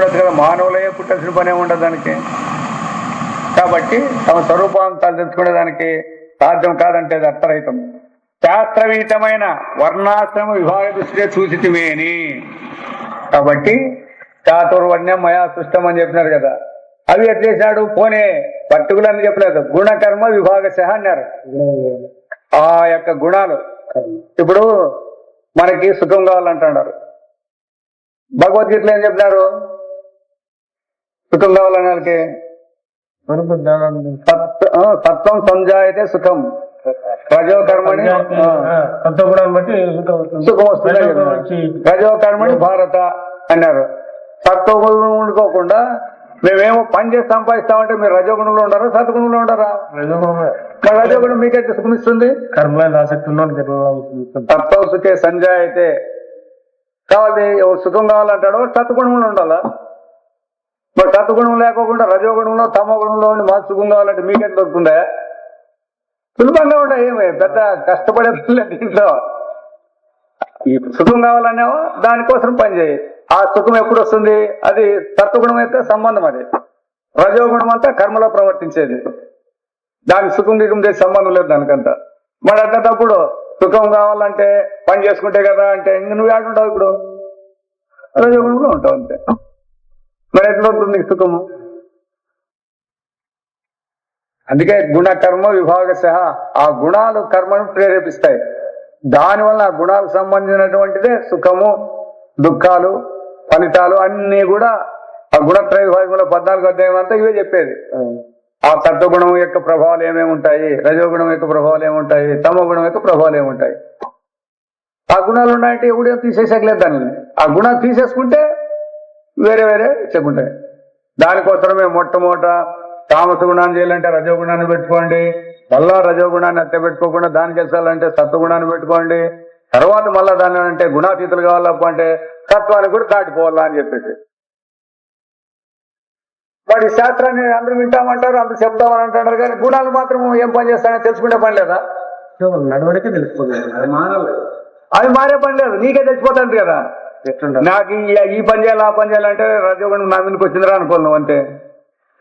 ఉండదు కదా మానవులే పుట్టాల్సిన పనే ఉండదు దానికి. కాబట్టి తమ స్వరూపాంతాలు తెలుసుకునే దానికి సాధ్యం కాదంటే అది అర్థరహితం. శాస్త్రవీతమైన వర్ణాశ్రమ విభాగ దృష్టిగా తిమేని కాబట్టి చాతుర్వర్ణ్యం మయా సృష్టం అని చెప్పినారు కదా. అవి ఎట్లా చేశాడు? పోనే పర్టికులర్ అని చెప్పలేదు. గుణకర్మ విభాగశ అన్నారు. ఆ యొక్క గుణాలు. ఇప్పుడు మనకి సుఖం కావాలంటున్నారు. భగవద్గీతలో ఏం చెప్పినారు? సుఖం కావాలనే వాళ్ళకి సత్వం సంజాయితే సుఖం. రజో కర్మని ఆ, సత్వగుణాన్ని బట్టి సుఖం వస్తుంది. సుఖం వస్తుంది. రజోగుణం వచ్చి రజో కర్మని భారత అన్నారు. సత్వగుణం ఉండుకోకుండా మేమేమో పని చేసి సంపాదిస్తామంటే మీరు రజోగుణంలో ఉండరా సత్వగుణంలో ఉండరా? రజోగుణం మీకైతే సుఖమిస్తుంది? సత్వం సుఖే సంజాయితే. కావాలి సుఖం కావాలంటాడో సత్వగుణంలో ఉండాలా? మరి సత్వగుణం లేకోకుండా రజోగుణంలో తమ గుణంలో ఉండి మాకు సుఖం కావాలంటే మీకేం దొరుకుతుందా? సులభంగా ఉంటాయి ఏమి? పెద్ద కష్టపడే దీంట్లో ఈ సుఖం కావాలనేవో దానికోసం పనిచేయి ఆ సుఖం ఎప్పుడు వస్తుంది? అది సత్వగుణం అయితే సంబంధం అది. రజోగుణం అంతా కర్మలో ప్రవర్తించేది. దానికి సుఖం గిఖం చేసే సంబంధం లేదు దానికంతా. మరి అట్టేటప్పుడు సుఖం కావాలంటే పని చేసుకుంటే కదా అంటే ఇంక నువ్వు ఆడుంటావు ఇప్పుడు? రజోగుణంలో ఉంటావు అంతే. మరి ఎట్లా ఉంటుంది సుఖము? అందుకే గుణ కర్మ విభాగ ఆ గుణాలు కర్మను ప్రేరేపిస్తాయి. దానివల్ల ఆ గుణాలకు సంబంధించినటువంటిదే సుఖము దుఃఖాలు ఫలితాలు అన్ని కూడా ఆ గుణత్రయ విభాగంలో పద్నాలుగు అధ్యాయం అంతా ఇవే చెప్పేది. ఆ సత్వగుణం యొక్క ప్రభావాలు ఏమేమి ఉంటాయి? రజోగుణం యొక్క ప్రభావాలు ఏముంటాయి తమ గుణం యొక్క ప్రభావాలు ఏముంటాయి ఆ గుణాలు ఉన్నాయంటే ఎవడేం తీసేసట్లేదు దాన్ని. ఆ గుణాలు తీసేసుకుంటే వేరే వేరే చెప్పుంటాయి దానికోసమే మొట్టమొదట తామస గుణాన్ని చేయాలంటే రజోగుణాన్ని పెట్టుకోండి. మళ్ళా రజోగుణాన్ని అత్తే పెట్టుకోకుండా దానికి వెళ్ళాలంటే సత్వగుణాన్ని పెట్టుకోండి. తర్వాత మళ్ళా దాన్ని అంటే గుణాతీతులు కావాలప్ప అంటే సత్వానికి కూడా దాటిపోవాలా అని చెప్పేసి. వాడి శాస్త్రాన్ని అందరూ వింటామంటారు అందరూ చెప్తామని అంటారు కానీ గుణాలు మాత్రం ఏం పని చేస్తానో తెలుసుకునే పని లేదా? నడవడికే తెలిసిపోతుంది అది మారే పని లేదు నీకే తెలిసిపోతుంది కదా. నాకు ఈ- పని చేయాలి ఆ పని చేయాలంటే రజోగుణం నా మీదకి వచ్చిందిరా అనుకోను నువ్వు అంతే.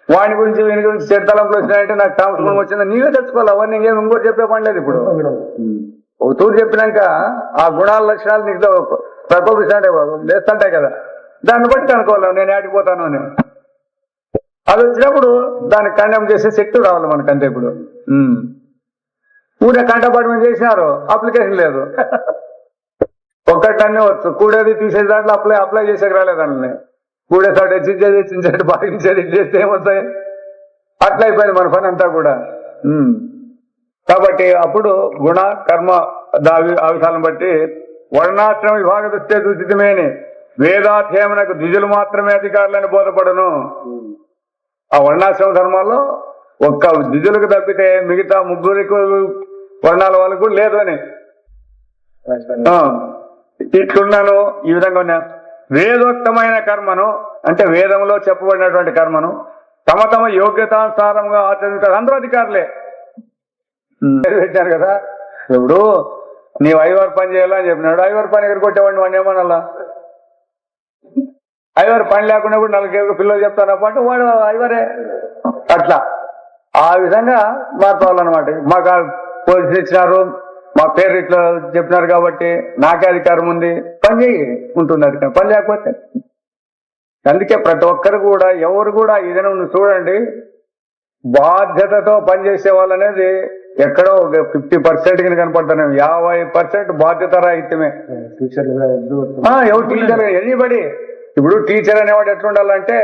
వాడి గురించి వీని గురించి చెడతలంపులు వచ్చినాయంటే నాకు తామసం వచ్చిందా నీవే తెచ్చుకోవాలి అవన్నీ ఇంకేం ఇంకోటి చెప్పే పని లేదు ఇప్పుడు. ఒక తూరు చెప్పినాక ఆ గుణాల లక్షణాలు నీకు ప్రకోపిస్తాంటే లేస్తుంటాయి కదా. దాన్ని బట్టి అనుకోవాలి. నేను ఆడిపోతాను అని. అది వచ్చినప్పుడు దాన్ని ఖండం చేసే శక్తి రావాలి మనకంతే ఇప్పుడు. ఊరే కంటపడమని చేసినారు అప్లికేషన్ లేదు. ఒక్కటన్నీ వచ్చు కూడేది తీసే దాంట్లో అప్లై అప్లై చేసేకి రాలేదాన్ని కూడేసాడు హెచ్చించేది హెచ్చించాడు భావించేది ఇది చేస్తే ఏమవుతాయి అట్లా అయిపోయింది మన పని అంతా కూడా. కాబట్టి అప్పుడు గుణ కర్మ దావి అంశాలను బట్టి వర్ణాశ్రమ విభాగ దృష్ట్యా సూచితమేని వేదాధ్యయనకు ద్విజులు మాత్రమే అధికారులని బోధపడను. ఆ వర్ణాశ్రమ ధర్మాల్లో ఒక్క ద్విజులకు తప్పితే మిగతా ముగ్గురికి వర్ణాల వాళ్ళకు లేదు అని. ఇట్లున్నాను ఈ విధంగా ఉన్నా. వేదోక్తమైన కర్మను అంటే వేదంలో చెప్పబడినటువంటి కర్మను తమ తమ యోగ్యతానుసారంగా ఆచరించారు. అందరూ అధికారులే. పెట్టారు కదా. ఇప్పుడు నీవు ఐవర్ పని చేయాలని చెప్పినాడు. ఐవర్ పని ఎక్కడ కొట్టేవాడిని వాడిని ఏమనాలా? ఐవర్ పని లేకుండా కూడా నలుగురు పిల్లలు చెప్తారప్ప అంటే వాడు ఐవరే. అట్లా. ఆ విధంగా మార్పాలన్నమాట మాకు పోలీసులు ఇచ్చినారు. మా పేరు ఇట్లా చెప్పినారు కాబట్టి నాకే అధికారం ఉంది. పని చేయి ఉంటుంది అధికారం పని లేకపోతే అందుకే ప్రతి ఒక్కరు కూడా ఎవరు కూడా నువ్వు చూడండి బాధ్యతతో పనిచేసే వాళ్ళు అనేది ఎక్కడో ఒక ఫిఫ్టీ పర్సెంట్ కింద కనపడుతున్నాం యాభై పర్సెంట్ బాధ్యత రాహిత్యమే. ఎవరు టీచర్ ఎనీబడి ఇప్పుడు టీచర్ అనేవాడు ఎట్లుండాలంటే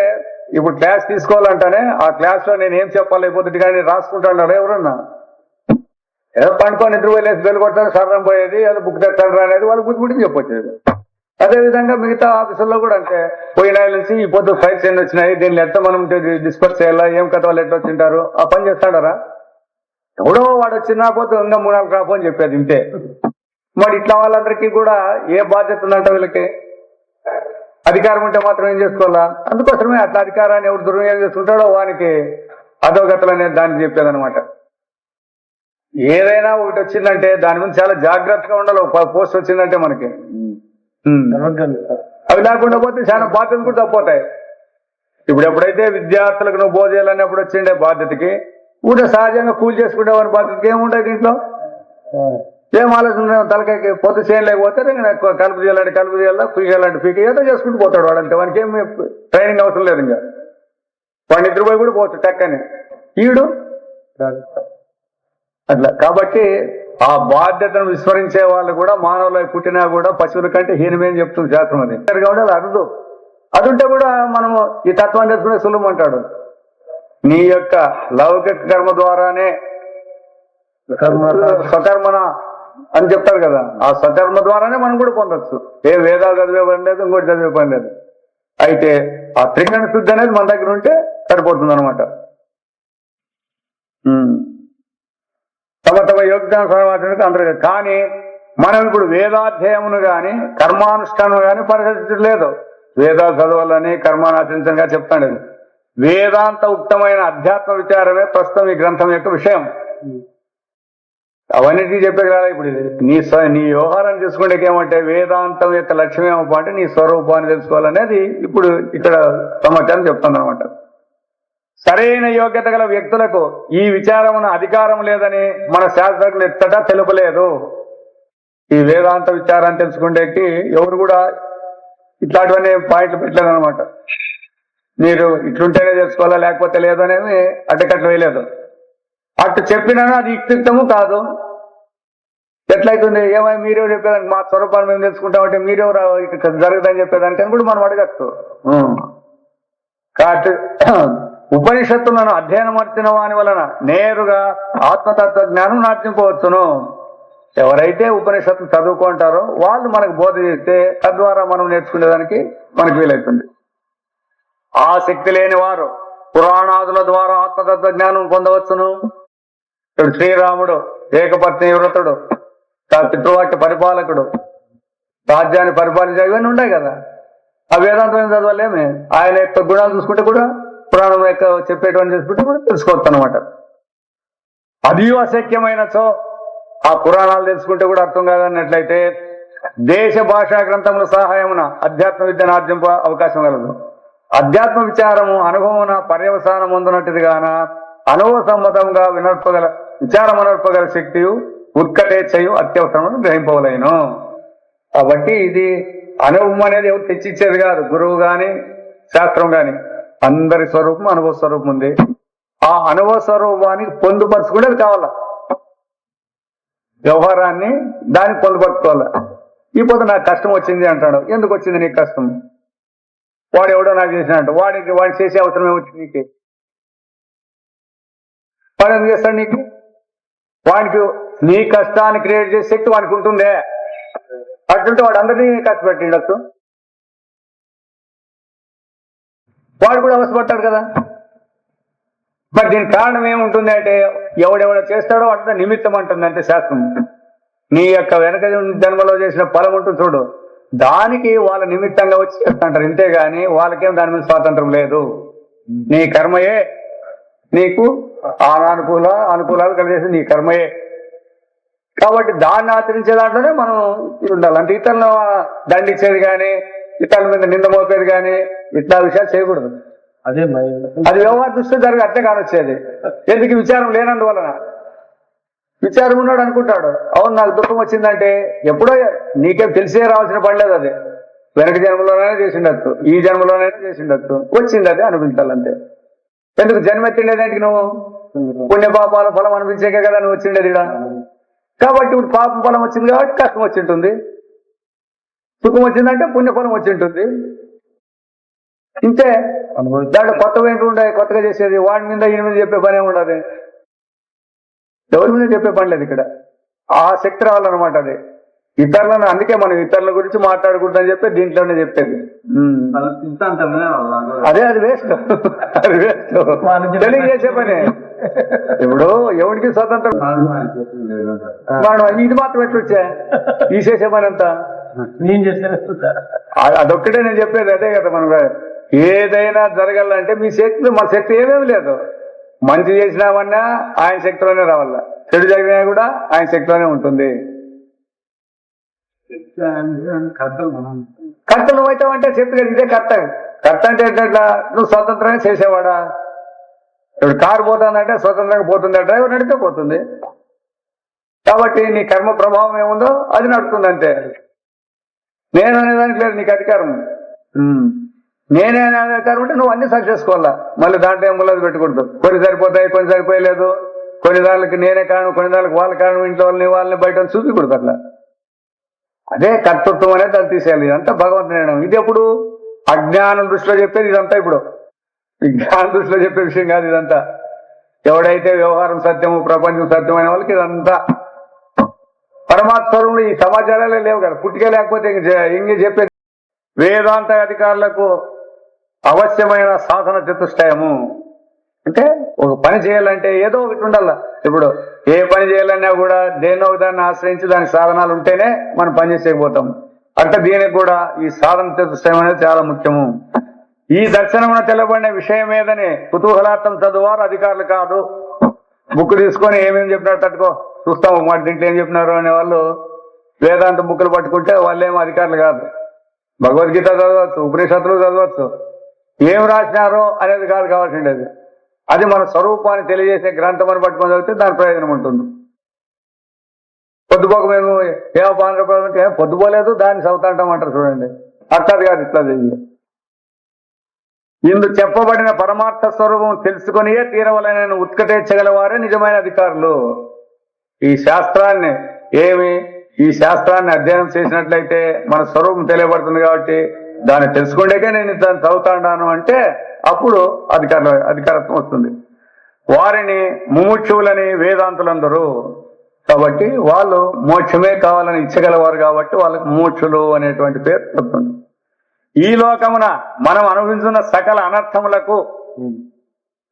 ఇప్పుడు క్లాస్ తీసుకోవాలంటేనే ఆ క్లాస్లో నేను ఏం చెప్పాలి అయిపోతుంది కానీ రాసుకుంటాడు ఎవరన్నా? ఏదో పండుకొని నిద్ర వెళ్ళేసి కొట్టడం సర్రం పోయేది ఏదో బుక్ తెస్తాడు అనేది వాళ్ళు బుద్ధి బుద్ధి చెప్పొచ్చేది. అదే విధంగా మిగతా ఆఫీసుల్లో కూడా అంటే పోయిన నుంచి ఈ పొద్దు ఫైల్స్ ఎన్ని వచ్చినాయి దీన్ని ఎట్లా మనం డిస్కస్ చేయాలా ఏం కథ వాళ్ళు ఎట్లా వచ్చింటారు ఆ పని చేస్తాడారా? ఎవడో వాడు వచ్చినా పోతే ఇంకా మూడు నాలుగు రాపు అని చెప్పేది ఇంతే. మరి ఇట్లా వాళ్ళందరికీ కూడా ఏ బాధ్యత ఉందంట వీళ్ళకి? అధికారం ఉంటే మాత్రం ఏం చేసుకోవాలా? అందుకోసమే అట్లా అధికారాన్ని ఎవరు దుర్వినియోగం చేసుకుంటాడో వానికి అధోగతులు అనేది దాన్ని చెప్పేదన్నమాట. ఏదైనా ఒకటి వచ్చిందంటే దాని మీద చాలా జాగ్రత్తగా ఉండాలి. ఒక పోస్ట్ వచ్చిందంటే మనకి. అవి లేకుండా పోతే చాలా బాధ్యతలు కూడా తప్పిపోతాయి ఇప్పుడు ఎప్పుడైతే విద్యార్థులకు నువ్వు బోధ చేయాలన్నప్పుడు వచ్చిండే బాధ్యతకి ఊట సహజంగా కూలి చేసుకునేవారి బాధ్యతకి ఏముండదు దీంట్లో? ఏం ఆలోచన తలకాయకి పొద్దు చేయలేకపోతే కలుపు చేయాలంటే కలుపు చేయాలా పీక చేయాలంటే పీక ఏదో చేసుకుంటూ పోతాడు వాడు అంతే. వానికి ఏం ట్రైనింగ్ అవసరం లేదు ఇంకా. వాడిని ఇద్దరు పోయి కూడా పోతాడు టక్కని. ఈడు? అట్లా. కాబట్టి ఆ బాధ్యతను విస్మరించే వాళ్ళు కూడా మానవులై పుట్టినా కూడా పశువుల కంటే హీనమేం చెప్తుంది శాస్త్రం అది. కాబట్టి అది అరుదు. అది ఉంటే కూడా మనము ఈ తత్వాన్ని తెలుసుకునే సులభం అంటాడు. నీ యొక్క లౌకిక కర్మ ద్వారానే స్వకర్మన అని చెప్తారు కదా. ఆ స్వకర్మ ద్వారానే మనం కూడా పొందొచ్చు. ఏ వేదాలు చదివే పని లేదు ఇంకోటి చదివే పని లేదు. అయితే ఆ త్రికరణ శుద్ధి అనేది మన దగ్గర ఉంటే సరిపోతుంది అనమాట తమ తమ యోగ్యానుసారం అందరూ కానీ మనం ఇప్పుడు వేదాధ్యాయమును గాని కర్మానుష్ఠానం గాని పరిగణించలేదు వేదాలు చదవాలని కర్మానాచరించగా చెప్తాను. వేదాంత ఉత్తమైన అధ్యాత్మ విచారమే ప్రస్తుతం ఈ గ్రంథం యొక్క విషయం. అవన్నిటికీ చెప్పే ఇప్పుడు ఇది? నీ స్వ- నీ వ్యవహారం చూసుకుంటే ఏమంటే వేదాంతం యొక్క లక్ష్యం ఏమో అంటే నీ స్వరూపాన్ని తెలుసుకోవాలనేది ఇప్పుడు ఇక్కడ సమాచారం చెప్తుంది అనమాట సరైన యోగ్యత గల వ్యక్తులకు ఈ విచారమున అధికారం లేదని మన శాస్త్రజ్ఞులు ఎత్తటా తెలుపలేదు. ఈ వేదాంత విచారాన్ని తెలుసుకుంటేకి ఎవరు కూడా ఇట్లాంటివన్నీ పాయింట్లు పెట్టలేదు అనమాట మీరు ఇట్లుంటేనే తెలుసుకోవాలా లేకపోతే లేదు అనేది అడ్డకట్లు వేయలేదు. అటు చెప్పినా అది యుక్తియుక్తము కాదు. ఎట్లయితుంది? ఏమై మీరెవరు చెప్పేదానికి మా స్వరూపాన్ని మేము తెలుసుకుంటామంటే మీరెవరు ఇక్కడ జరగదని అని కూడా మనం అడగచ్చు. కాబట్టి ఉపనిషత్తులను అధ్యయనం వచ్చిన వాని వలన నేరుగా ఆత్మతత్వ జ్ఞానం నార్జింపవచ్చును ఎవరైతే ఉపనిషత్తులు చదువుకుంటారో వాళ్ళు మనకు బోధ చేస్తే తద్వారా మనం నేర్చుకునేదానికి మనకు వీలవుతుంది. ఆసక్తి లేని వారు పురాణాదుల ద్వారా ఆత్మతత్వ జ్ఞానం పొందవచ్చును. ఇప్పుడు శ్రీరాముడు ఏకపత్ని వ్రతుడు పితృవాక్య పరిపాలకుడు రాజ్యాన్ని పరిపాలించే ఇవన్నీ ఉన్నాయి కదా. ఆ వేదాంతం చదవలేమే? ఆయన యొక్క గుణాలు చూసుకుంటే కూడా పురాణం యొక్క చెప్పేటువంటి చూసుకుంటే కూడా తెలుసుకోవచ్చు అనమాట అది అశక్యమైనచో ఆ పురాణాలు తెలుసుకుంటే కూడా అర్థం కాదన్నట్లయితే దేశ భాషా గ్రంథముల సహాయమున అధ్యాత్మ విద్యను ఆర్జింప అవకాశం కలదు. అధ్యాత్మ విచారము అనుభవమున పర్యవసానం పొందినట్టుది గాన అనుభవ సమ్మతంగా వినర్పగల విచారం అనర్పగల శక్తి ఉత్కటేచ్ఛయు అత్యవసరమని గ్రహింపవలేను. కాబట్టి ఇది అనుభవం అనేది ఎవరు తెచ్చిచ్చేది కాదు. గురువు కానీ శాస్త్రం కానీ అందరి స్వరూపం అనుభవ స్వరూపం ఉంది. ఆ అనుభవ స్వరూపానికి పొందుపరచుకునేది కావాలా? వ్యవహారాన్ని దాన్ని పొందుపరచుకోవాలి? ఇప్పుడు నాకు కష్టం వచ్చింది అంటాడు. ఎందుకు వచ్చింది నీకు కష్టం? వాడు ఎవడో నాకు చేసినట్టు. వాడికి వాడు చేసే అవసరం ఏమొచ్చింది నీకు? వాడు ఎందుకు చేస్తాడు నీకు? వాడికి నీ కష్టాన్ని క్రియేట్ చేసే శక్తి వాడికి ఉంటుందే. అట్లుంటే వాడు అందరినీ కష్టపెట్టిండొచ్చు వాడు కూడా అవసరపడతాడు కదా. మరి దీనికి కారణం ఏముంటుంది అంటే ఎవడెవడ చేస్తాడో అట్లా నిమిత్తం అంటుంది అంటే శాస్త్రం. నీ యొక్క వెనక జన్మలో చేసిన ఫలం ఉంటుంది చూడు. దానికి వాళ్ళ నిమిత్తంగా వచ్చి చేస్తుంటారు ఇంతేగాని వాళ్ళకేం దాని మీద స్వాతంత్రం లేదు. నీ కర్మయే. నీకు ఆ అనుకూల అనుకూలాలు కలిగేసి నీ కర్మయే. కాబట్టి దాన్ని ఆచరించే దాంట్లోనే మనం ఉండాలి. అంటే ఇతరులను దండించేది కానీ ఇతరుల మీద నింద మోపేది కానీ ఇట్లా విషయాలు చేయకూడదు. అదే అది వ్యవహార దృష్టి జరిగి అట్లే కానొచ్చేది. ఎందుకు విచారం లేనందువలన? విచారం ఉన్నాడు అనుకుంటాడు. అవును నాకు దుఃఖం వచ్చిందంటే ఎప్పుడో నీకేం తెలిసే రావాల్సిన పని లేదు అది. వెనక జన్మలోనే చేసిండొచ్చు ఈ జన్మలోనే చేసిండొచ్చు. వచ్చింది అది అనిపించాలంతే ఎందుకు జన్మెత్తిండేదానికి నువ్వు? పుణ్య పాపాల ఫలం అనిపించాకే కదా నువ్వు వచ్చిండేది. కాబట్టి ఇప్పుడు పాపం ఫలం వచ్చింది కాబట్టి కష్టం వచ్చి ఉంటుంది సుఖం వచ్చిందంటే పుణ్యఫలం వచ్చి ఉంటుంది ఇంతే. దాంట్లో కొత్తగా ఏంటి ఉండే కొత్తగా చేసేది. వాడి మీద ఈయన మీద చెప్పే పని ఏమి ఉండదు. ఎవరి మీద చెప్పే పని లేదు ఇక్కడ. ఆ శక్తి రావాలన్నమాట అది. ఇతరులను అందుకే మనం ఇతరుల గురించి మాట్లాడకూడదని చెప్పి దీంట్లోనే చెప్పేది. అదే అది వేస్ట్ అది వేస్ట్ తెలియజేసే పని. ఇప్పుడు ఎవరికి స్వతంత్రం? మనం ఇది మాత్రం ఎట్లా వచ్చా? తీసేసే పని అంతా నేను చేస్తే ఆ- అదొక్కటే నేను చెప్పేది. అదే కదా మనం ఏదైనా జరగాలంటే మీ శక్తి మన శక్తి ఏమేమి లేదు. మంచి చేసినామన్నా ఆయన శక్తిలోనే రావాల? చెడు జరిగినా కూడా ఆయన శక్తిలోనే ఉంటుంది. కర్తలు నువ్వు అవుతావంటే చెప్పు ఇదే కర్త. కర్త అంటే ఎట్లా? నువ్వు స్వతంత్రంగా చేసేవాడా? ఇప్పుడు కారు పోతుందంటే స్వతంత్రంగా పోతుంది? డ్రైవర్ నడితే పోతుంది. కాబట్టి నీ కర్మ ప్రభావం ఏముందో అది నడుస్తుంది అంతే. నేను అనేదానికి లేదు నీకు అధికారం. నేనే అనే ఉంటే నువ్వు అన్ని సక్సెస్ చేసుకోవాలా? మళ్ళీ దాంట్లో ఏం ముల్లది కొన్ని సరిపోతాయి కొన్ని సరిపోయలేదు. కొన్ని దానికి నేనే కాను కొన్ని దానికి వాళ్ళ కాను ఇంట్లో వాళ్ళని వాళ్ళని బయట వాళ్ళని చూపించకూడదు అట్లా అదే కర్తృత్వం అనేది దాన్ని తీసేయాలి. ఇదంతా భగవంతు నిర్ణయం. ఇది ఎప్పుడు? అజ్ఞానం దృష్టిలో చెప్పేది ఇదంతా ఇప్పుడు. విజ్ఞాన దృష్టిలో చెప్పే విషయం కాదు ఇదంతా. ఎవడైతే వ్యవహారం సత్యము ప్రపంచం సత్యమైన వాళ్ళకి ఇదంతా. పరమాత్మలు ఈ సమాచారాలే లేవు కదా. పుట్టికే లేకపోతే ఇంక ఇంక చెప్పేది వేదాంత అధికారులకు అవశ్యమైన సాధన చతుష్టయము. అంటే ఒక పని చేయాలంటే ఏదో ఒకటి ఉండాల. ఇప్పుడు ఏ పని చేయాలన్నా కూడా దేన్నో ఒక దాన్ని ఆశ్రయించి దానికి సాధనాలు ఉంటేనే మనం పని చేసేకపోతాం అంటే దీనికి కూడా ఈ సాధన చతుష్టయం అనేది చాలా ముఖ్యము. ఈ దర్శనమున తెలబడిన విషయం ఏదని కుతూహలార్థం చదువారు అధికారులు కాదు. బుక్ తీసుకొని ఏమేమి చెప్పినట్టు తట్టుకో. చూస్తాము మాట దీంట్లో ఏం చెప్పినారు అనే వాళ్ళు వేదాంత బుక్కులు పట్టుకుంటే వాళ్ళేమో అధికారులు కాదు. భగవద్గీత చదవచ్చు ఉపనిషత్తులు చదవచ్చు. ఏం రాసినారో అనేది కాదు కావాల్సిండేది. అది మన స్వరూపాన్ని తెలియజేసే గ్రంథం అని పట్టుకొని చదివితే దాని ప్రయోజనం ఉంటుంది. పొద్దుపోక మేము ఏమో పాండ్ర ఏం పొద్దుపోలేదు దాన్ని చదువుతాంటాం అంటారు చూడండి. అర్థాది కాదు ఇట్లా చెయ్యి. ఇందు చెప్పబడిన పరమార్థ స్వరూపం తెలుసుకొనియే తీరవలనని ఉత్కటేర్చగలవారే నిజమైన అధికారులు. ఈ శాస్త్రాన్ని ఏమి ఈ శాస్త్రాన్ని అధ్యయనం చేసినట్లయితే మన స్వరూపం తెలియబడుతుంది కాబట్టి దాన్ని తెలుసుకుండేకే నేను దాన్ని చదువుతాను అంటే అప్పుడు అధికార అధికారత్వం వస్తుంది. వారిని ముముక్షువులని వేదాంతులందరూ కాబట్టి వాళ్ళు మోక్షమే కావాలని ఇచ్చగలవారు కాబట్టి వాళ్ళకి మోక్షులు అనేటువంటి పేరు చెప్తుంది ఈ లోకమున మనం అనుభవించున్న సకల అనర్థములకు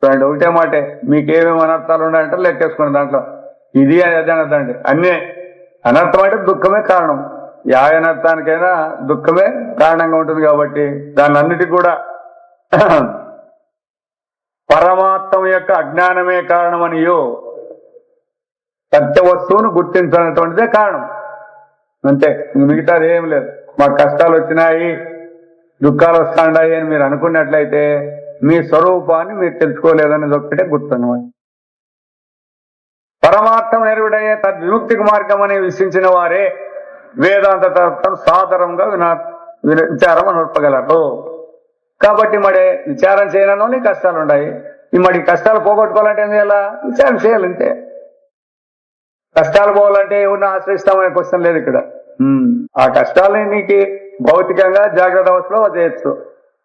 చూడండి ఒకటే మాటే మీకేమేమి అనర్థాలు ఉన్నాయంటే లెక్కేసుకుని దాంట్లో. ఇది అది అండి. అన్నీ అనర్థం అంటే దుఃఖమే కారణం. యా దుఃఖమే కారణంగా ఉంటుంది కాబట్టి దాని అన్నిటి కూడా పరమాత్మ యొక్క అజ్ఞానమే కారణమనియో సత్య వస్తువును గుర్తించనటువంటిదే కారణం. అంతే మిగతాది ఏం లేదు. మాకు కష్టాలు వచ్చినాయి దుఃఖాలు వస్తాయి అని మీరు అనుకున్నట్లయితే మీ స్వరూపాన్ని మీరు తెలుసుకోలేదనేది ఒక్కటే గుర్తున్నమాట పరమార్థం ఎరువుడయ్యే తద్విముక్తికి మార్గం అని విశ్వించిన వారే వేదాంత తత్వం సాదరంగా వినా విచారం నడపగలరు కాబట్టి మరి విచారం చేయడంలోనే కష్టాలు ఉన్నాయి ఈ మరి కష్టాలు పోగొట్టుకోవాలంటే ఏం చేయాలా? విచారం చేయాలంటే. కష్టాలు పోవాలంటే ఎవరిని ఆశ్రయిస్తామనే క్వశ్చన్ లేదు ఇక్కడ. ఆ కష్టాలని నీకు భౌతికంగా జాగ్రత్త అవస్థలో చేయొచ్చు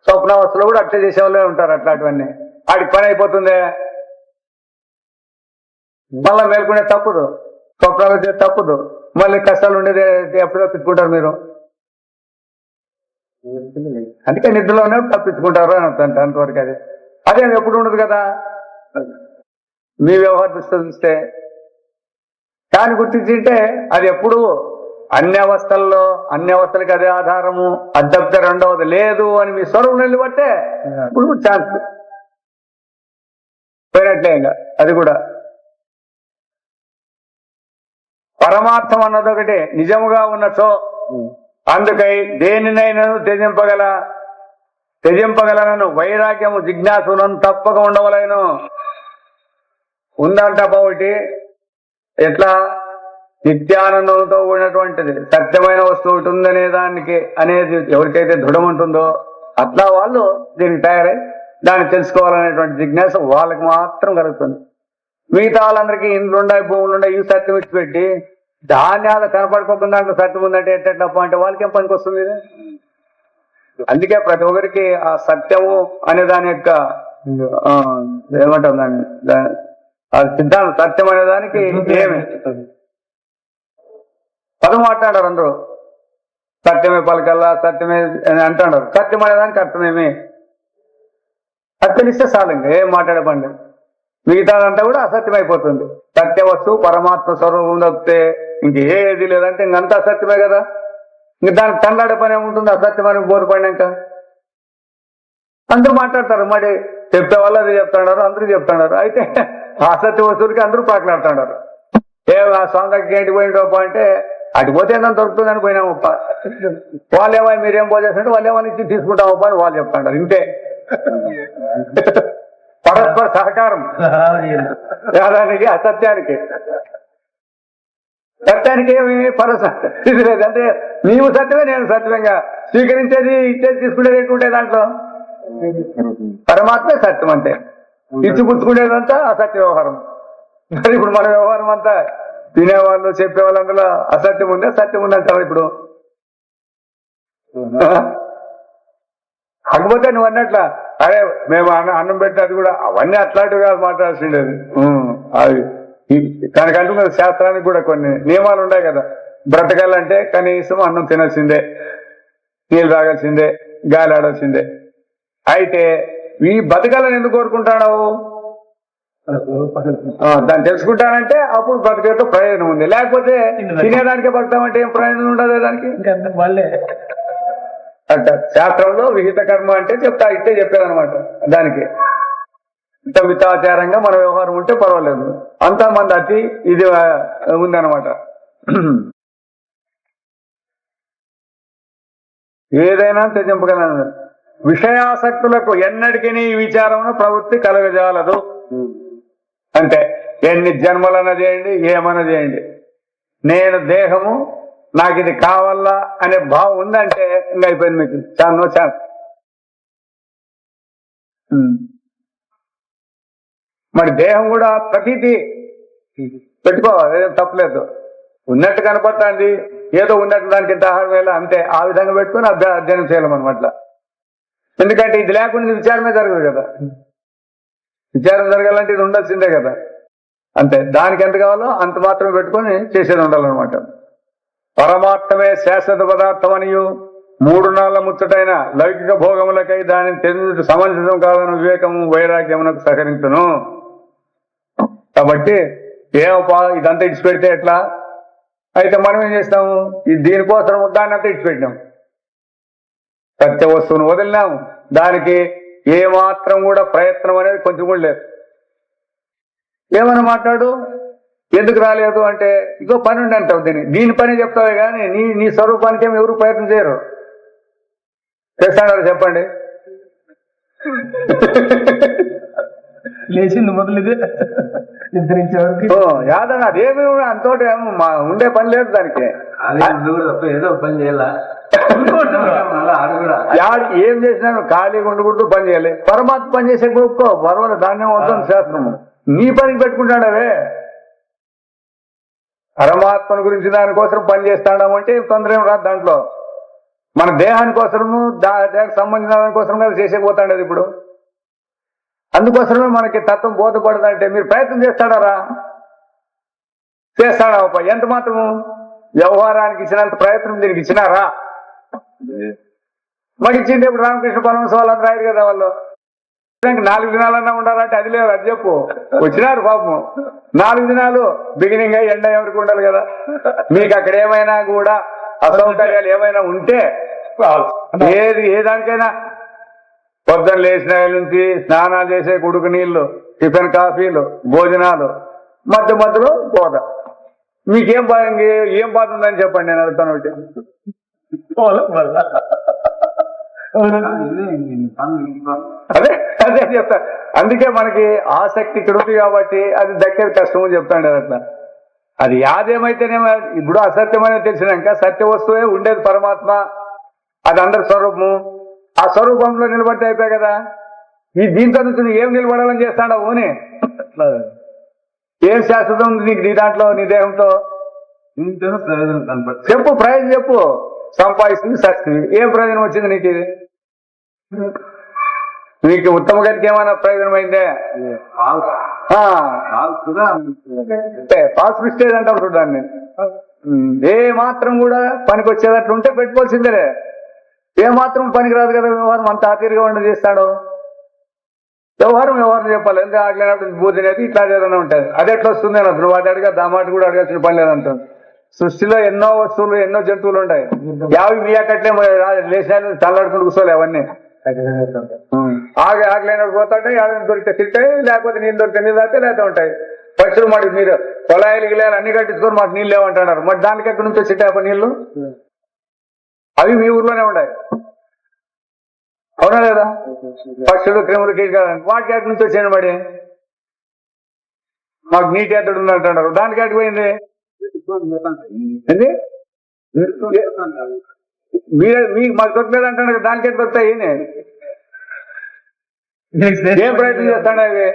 స్వప్నావస్థలో కూడా అట్లా చేసే వాళ్ళే ఉంటారు అట్లాంటివన్నీ. ఆడికి పని అయిపోతుందే? మళ్ళా మేల్కొనే తప్పదు. స్వప్నాలు తప్పదు. మళ్ళీ కష్టాలు ఉండేది ఎప్పుడు తప్పించుకుంటారు మీరు? అందుకే నిద్రలోనే తప్పించుకుంటారు అని అంత అంతవరకు అది. అదే ఎప్పుడు ఉండదు కదా? మీ వ్యవహార దృష్టి చూస్తే. దాన్ని గుర్తించింటే అది ఎప్పుడు అన్ని అవస్థల్లో అన్ని అవస్థలకి అదే ఆధారము అద్దబ్ద రెండవది లేదు అని మీ స్వరం నిలబట్టే ఇప్పుడు ఛాన్స్. పోయినట్లే ఇంకా అది కూడా. పరమార్థం అన్నది ఒకటి నిజముగా ఉన్నచో అందుకై దేనినైనా త్యజింపగల త్యజింపగలనను వైరాగ్యము జిజ్ఞాసులను తప్పక ఉండవలేను. ఉందంట ఒకటి ఎట్లా? నిత్యానందంతో ఉన్నటువంటిది సత్యమైన వస్తువు ఒకటి ఉందనే దానికి అనేది ఎవరికైతే దృఢం ఉంటుందో అట్లా వాళ్ళు దీనికి తయారై దాన్ని తెలుసుకోవాలనేటువంటి జిజ్ఞాస వాళ్ళకి మాత్రం కలుగుతుంది. మిగతా వాళ్ళందరికీ ఇండ్లుండాయి భూములుండాయి ఈ సత్యం ఇచ్చిపెట్టి అలా కనపడుకోకుండా దాంట్లో సత్యం ఉందంటే ఎట్టప్ప అంటే వాళ్ళకి ఏం పనికి వస్తుంది? అందుకే ప్రతి ఒక్కరికి ఆ సత్యము అనే దాని యొక్క ఏమంటాం దాన్ని? దా- ఆ సిద్ధాంతం సత్యం అనే దానికి ఏమి? పదం మాట్లాడారు అందరూ. సత్యమే పలకల్లా సత్యమే అని అంటున్నారు. సత్యం అనే దానికి అర్థమేమి? అది తెలిస్తే చాలు ఇంకా ఏం మాట్లాడే పని లేదు. మిగతాదంతా కూడా అసత్యం అయిపోతుంది సత్య వస్తువు పరమాత్మ స్వరూపం తప్పితే ఇంక ఏది లేదంటే ఇంకంతా అసత్యమే కదా. ఇంక దానికి తండ్లాడే పని ఏముంటుంది? అసత్యం అని బోరు పడినాక. అందరూ మాట్లాడతారు. మరి చెప్పే వాళ్ళు అది చెప్తున్నారు అందరూ చెప్తున్నారు అయితే ఆ అసత్య వస్తువులకి అందరూ పాకలాడుతున్నారు ఏ ఆ దగ్గరికి ఏంటి పోయిండోప అంటే అటు పోతే ఏదైనా దొరుకుతుందని పోయినామప్ప వాళ్ళేమో మీరేం పోసేస్తుంటే వాళ్ళు ఏమో ఇచ్చి తీసుకుంటామప్ప అని వాళ్ళు చెప్తాంటారు ఇంతే. పరస్పర సహకారం. అసత్యానికి. సత్యానికి ఏమి పరస? ఇది అంటే నీవు సత్యమే నేను సత్యంగా. స్వీకరించేది ఇచ్చేది తీసుకునేది ఉంటాయి దాంట్లో? పరమాత్మే సత్యం అంతే ఇచ్చి పుచ్చుకునేదంతా అసత్య వ్యవహారం. మరి ఇప్పుడు మన వ్యవహారం అంతా తినేవాళ్ళు చెప్పే వాళ్ళందులో అసత్యం ఉందే? సత్యం ఉంది అంటారు ఇప్పుడు? కాకపోతే నువ్వు అన్నట్ల అరే మేము అన్న అన్నం పెట్టినది కూడా అవన్నీ అట్లాంటివి కాదు మాట్లాడాల్సిండేది. ఈ- దానికంటూ కదా శాస్త్రానికి కూడా కొన్ని నియమాలు ఉన్నాయి కదా. బ్రతకాలంటే కనీసం అన్నం తినాల్సిందే నీళ్ళు తాగాల్సిందే గాలి ఆడాల్సిందే. అయితే ఈ బతకాలని ఎందుకు కోరుకుంటాడావు ఆ, దాన్ని తెలుసుకుంటానంటే అప్పుడు బతికేతో ప్రయోజనం ఉంది. లేకపోతే తినేదానికే బతుకుతామంటే ఏం ప్రయోజనం ఉండదు దానికి? ఇంకా వాళ్ళే. అంట శాస్త్రంలో విహిత కర్మ అంటే చెప్తా ఇట్టే చెప్పేదనమాట దానికి. ఇంత మితాచారంగా మన వ్యవహారం ఉంటే పర్వాలేదు. అంతా మంది అతి ఇది ఉందన్నమాట. ఏదైనా త్యజింపగలను విషయాసక్తులకు ఎన్నటికీ ఈ విచారమును ప్రవృత్తి కలగజాలదు. అంటే ఎన్ని జన్మలన చేయండి ఏమన్నా చేయండి. నేను దేహము నాకు ఇది కావాలా అనే భావం ఉందంటే ఇంకా అయిపోయింది మీకు. చాను చాలు. మరి దేహం కూడా ప్రతీతి పెట్టుకోవాలి ఏం తప్పలేదు. ఉన్నట్టు కనపడుతుంది ఏదో ఉన్నట్టు దానికి ఇంత ఆహారం వేయాలి అంతే. ఆ విధంగా పెట్టుకుని అభ్య అధ్యయనం అనమాట ఎందుకంటే ఇది లేకుండా విచారమే జరగదు కదా. విచారం జరగాలంటే ఇది ఉండాల్సిందే కదా. అంతే. దానికి ఎంత కావాలో అంత మాత్రం పెట్టుకొని చేసేది ఉండాలన్నమాట. పరమాత్మమే శాశ్వత పదార్థం అనియు. మూడు నాళ్ళ ముచ్చటైన లౌకిక భోగములకై దానిని తెలియదు సమంజసం కాదని వివేకము వైరాగ్యమునకు సహకరించను. కాబట్టి ఏమప్పా ఇదంతా ఇడిచిపెడితే ఎట్లా? అయితే మనం ఏం చేస్తాము? ఇది దీనికోసం దాన్ని అంతా ఇడిచిపెట్టినాం. సత్య వస్తువును వదిలినాం దానికి ఏమాత్రం కూడా ప్రయత్నం అనేది కొంచెం కూడా లేదు. ఏమని మాట్లాడు? ఎందుకు రాలేదు అంటే ఇగో పని ఉండి అంటావు దీన్ని. దీని పని చెప్తావే కానీ నీ నీ స్వరూపానికి ఏమి ఎవరు ప్రయత్నం చేయరు. చేస్తాడారు చెప్పండి. లేచింది మొదలు యాదవ్ అదేమి మా ఉండే పని లేదు దానికి. ఏదో పని చేయాలా? యాడ్ ఏం చేసినాను ఖాళీగా ఉండకూడదు పని చేయాలి. పరమాత్మ పని చేసే గొప్ప పర్వాలేదు దాన్నే వద్దాం శాస్త్రము నీ పనికి పెట్టుకుంటాడవే పరమాత్మను గురించి దానికోసం పని చేస్తాడాము అంటే తొందర ఏం రాదు దాంట్లో. మన దేహానికోసము దానికి సంబంధించిన దానికోసం కదా చేసేపోతాడేది ఇప్పుడు. అందుకోసమే మనకి తత్వం బోధపడదంటే మీరు ప్రయత్నం చేస్తాడారా? చేస్తాడా అప్ప? ఎంత మాత్రము? వ్యవహారానికి ఇచ్చినంత ప్రయత్నం దీనికి ఇచ్చినారా? మరి ఇచ్చింది ఇప్పుడు రామకృష్ణ పరమహంస వాళ్ళందరూ రాయరు కదా వాళ్ళు. నాలుగు దినాలన్నా ఉండాలంటే అది లేదు అది చెప్పు. వచ్చినారు పాపం నాలుగు దినాలు బిగినింగ్ అయ్యి ఎండ ఎవరికి ఉండాలి కదా. మీకు అక్కడ ఏమైనా కూడా అసౌకర్యాలు ఏమైనా ఉంటే ఏది ఏ దానికైనా పొద్దున్న లేచిన నుంచి స్నానాలు చేసే కుడుకు నీళ్ళు టిఫిన్ కాఫీలు భోజనాలు మధ్య మధ్యలో బోధ మీకేం ఏం బాధ ఉందని చెప్పండి నేను అడుగుతాను. అదే అదే చెప్తా. అందుకే మనకి ఆసక్తి ఉంది కాబట్టి అది దక్కేది కష్టం చెప్తాడు అట్లా. అది యాదేమైతేనేమో ఇప్పుడు అసత్యమనే తెలిసినాక సత్య వస్తువే ఉండేది పరమాత్మ. అది అందరి స్వరూపము. ఆ స్వరూపంలో నిలబడితే అయిపోయి కదా? ఈ దీంతో నుంచి నువ్వు ఏం నిలబడాలని చేస్తాడా ఊని? ఏం శాశ్వతం ఉంది నీకు నీ దాంట్లో నీ దేహంతో? దీంతోనే ప్రయోజనం కనపడు చెప్పు ప్రయోజనం చెప్పు. సంపాదిస్తుంది సస్తుంది ఏం ప్రయోజనం వచ్చింది నీకు ఇది? నీకు ఉత్తమ గారికి ఏమైనా ప్రయోజనం అయిందే? అంటే పాస్ మిస్టేజ్ అంటాం చూడండి ఏ మాత్రం కూడా పనికి వచ్చేటట్లు ఉంటే పెట్టుకోవాల్సిందే ఏ మాత్రం పనికి రాదు కదా వ్యవహారం అంత ఆఖరిగా ఉండి చేస్తాడు? వ్యవహారం వ్యవహారం చెప్పాలి. ఎందుకంటే ఆగలేనప్పుడు బూది అనేది ఇట్లా ఏదైనా ఉంటుంది. అది ఎట్లా వస్తుంది అని నువ్వు అది అడిగా దామాట కూడా అడగాల్సిన పని లేదంటుంది. సృష్టిలో ఎన్నో వస్తువులు ఎన్నో జంతువులు ఉంటాయి. యావి మీ అక్కట్లే లేచాను తల్లాడుకుంటూ కూర్చోలే అవన్నీ. ఆగి ఆగలేనప్పుడు పోతుంటాయి ఆడని దొరికితే తింటాయి లేకపోతే నీళ్ళు దొరికితే నీళ్ళు తాగితే లేకపోతే ఉంటాయి. పక్షులు మరి మీరు కొలాయిలు గిలాయలు అన్ని కట్టించుకొని మాకు నీళ్ళు లేవంటున్నారు. మరి దానికి ఎక్కడి నుంచి వచ్చే టేప నీళ్ళు అవి మీ ఊర్లోనే ఉన్నాయి అవునా లేదా? పక్షులు క్రిములు కీటకాలు వాటికి ఎక్కడి నుంచి వచ్చాను మరి. మాకు నీటి ఎత్తడు ఉంది అంటున్నారు. దానికి ఎక్కడికి పోయింది? ఏంది? మీరే మీకు మాకు దొరకలేదు అంటున్నారు దానికి దొరుకుతాయి? ఏం ప్రయత్నం చేస్తాడు అవి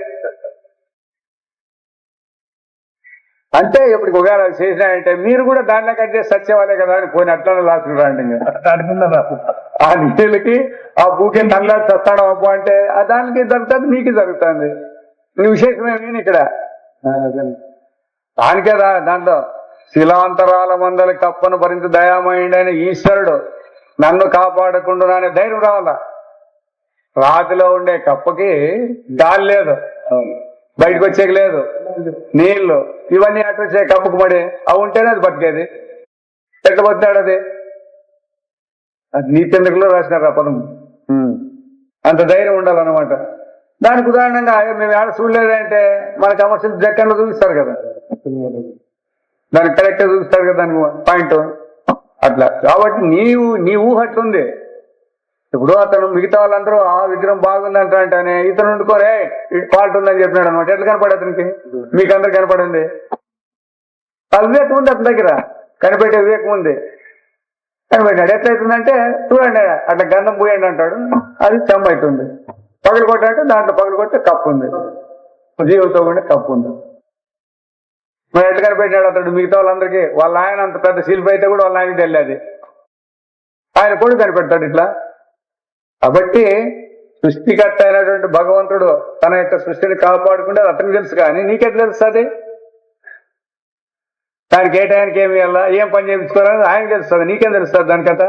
అంటే ఇప్పుడు ఒకవేళ చేసినాయంటే మీరు కూడా దాంట్లో కట్టే సత్యవాలే కదా అని పోయిన అట్లా లాస్ట్ రాండి ఆ నీళ్ళకి ఆ బూకే తల్లా చస్తాడు అప్పు అంటే ఆ దానికి జరుగుతుంది మీకు జరుగుతుంది. నీ విశేషమే నేను ఇక్కడ? దానికే దా దాంట్లో. శిలాంతరాల మందల కప్పను భరించి దయామయుడైన ఈశ్వరుడు నన్ను కాపాడకుండా అనే ధైర్యం రావాలా? రాతిలో ఉండే కప్పకి గాలి లేదు. బయటకు వచ్చేకి లేదు. నీళ్ళు ఇవన్నీ అటు వచ్చే కప్పుకు పడి అవి ఉంటేనే అది బతికేది ఎట్లా బతికాడు అది? అది నీతిందుకులో రాసినారు ఆ పదం. అంత ధైర్యం ఉండాలన్నమాట. దానికి ఉదాహరణంగా మేము ఏడ చూడలేదంటే మనకు అమర్చిన జక్కన్లో చూపిస్తారు కదా. దానికి కరెక్ట్ చూపిస్తారు కదా దానికి పాయింట్ అట్లా. కాబట్టి నీవు నీ ఊహ అట్లుంది. ఇప్పుడు అతను మిగతా వాళ్ళందరూ ఆ విగ్రహం బాగుంది అంటానే ఇతను వండుకోరే పాల్ట్ ఉందని చెప్పినాడు అనమాట. ఎట్లా కనపడే అతనికి? మీకు అందరు కనపడింది. అది వివేకం ఉంది అతని దగ్గర? కనిపెట్టే వివేకం ఉంది. కనిపెట్టాడు ఎట్లయితుందంటే చూడండి అట్లా గంధం పోయండి అంటాడు. అది చెమ్మ అవుతుంది పగలు కొట్టాలంటే దాంట్లో పగలు కొట్టే కప్పు ఉంది. జీవుతో కూడా కప్పు ఉంది. మరి ఎట్లా కనిపెట్టాడు అతడు? మిగతా వాళ్ళందరికీ వాళ్ళ ఆయన అంత పెద్ద శిల్పి అయితే కూడా వాళ్ళ ఆయనకి తెలియదు. ఆయన కొడుకు కనిపెడతాడు ఇట్లా. కాబట్టి సృష్టికర్త అయినటువంటి భగవంతుడు తన యొక్క సృష్టిని కాపాడుకుంటే అతనికి తెలుసు కానీ నీకెట్లా తెలుస్తుంది దానికి ఏ టైంకి ఏమి వెళ్ళా ఏం పని చేయించుకోవాలని ఆయన తెలుస్తుంది నీకేం తెలుస్తుంది దాని కథ?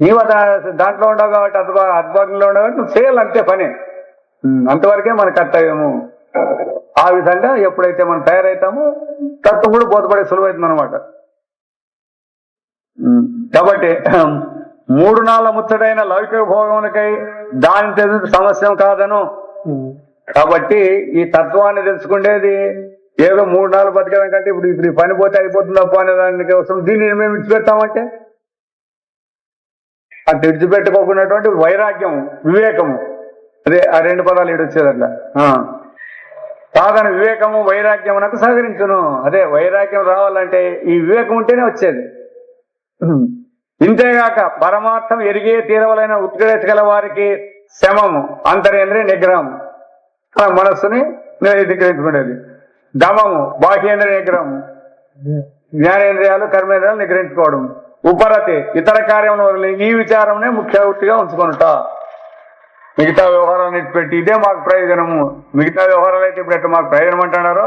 నీవు దాంట్లో ఉండవు కాబట్టి అద్భా అద్భాగంలో ఉండవు. కాబట్టి నువ్వు చేయాలి అంతే పని. అంతవరకే మన కర్తవ్యము. ఆ విధంగా ఎప్పుడైతే మనం తయారవుతామో తత్వం కూడా బోధపడే సులువైతుంది అనమాట కాబట్టి మూడు నాళ్ళ ముచ్చటైన లౌకిక భోగములకై దాని తెలిసి సమస్య కాదను. కాబట్టి ఈ తత్వాన్ని తెలుసుకునేది ఏదో మూడు నాలుగు బతకడం కంటే ఇప్పుడు ఇప్పుడు ఈ పని పోతే అయిపోతుందప్ప అనే దానికి అవసరం దీన్ని మేము విడిచిపెడతామంటే? అది విడిచిపెట్టుకోకున్నటువంటి వైరాగ్యం వివేకము. అదే ఆ రెండు పదాలు ఇటు వచ్చేది అట్లా కాదని వివేకము వైరాగ్యం నాకు సహకరించును. అదే వైరాగ్యం రావాలంటే ఈ వివేకం ఉంటేనే వచ్చేది. ఇంతేగాక పరమార్థం ఎరిగే తీరవలైన ఉత్కరించగల గల వారికి శమము అంతరేంద్రియ నిగ్రహం. ఆ మనస్సుని నిగ్రహించుకునేది. దమము బాహ్యేంద్రియ నిగ్రహం. జ్ఞానేంద్రియాలు కర్మేంద్రియాలు నిగ్రహించుకోవడం. ఉపరతి ఇతర కార్యంలో ఈ విచారంనే ముఖ్య వృత్తిగా ఉంచుకొనుట. మిగతా వ్యవహారాలు పెట్టి ఇదే మాకు ప్రయోజనము. మిగతా వ్యవహారాలు అయితే ఇప్పుడు ఎట్లా మాకు ప్రయోజనం అంటున్నారో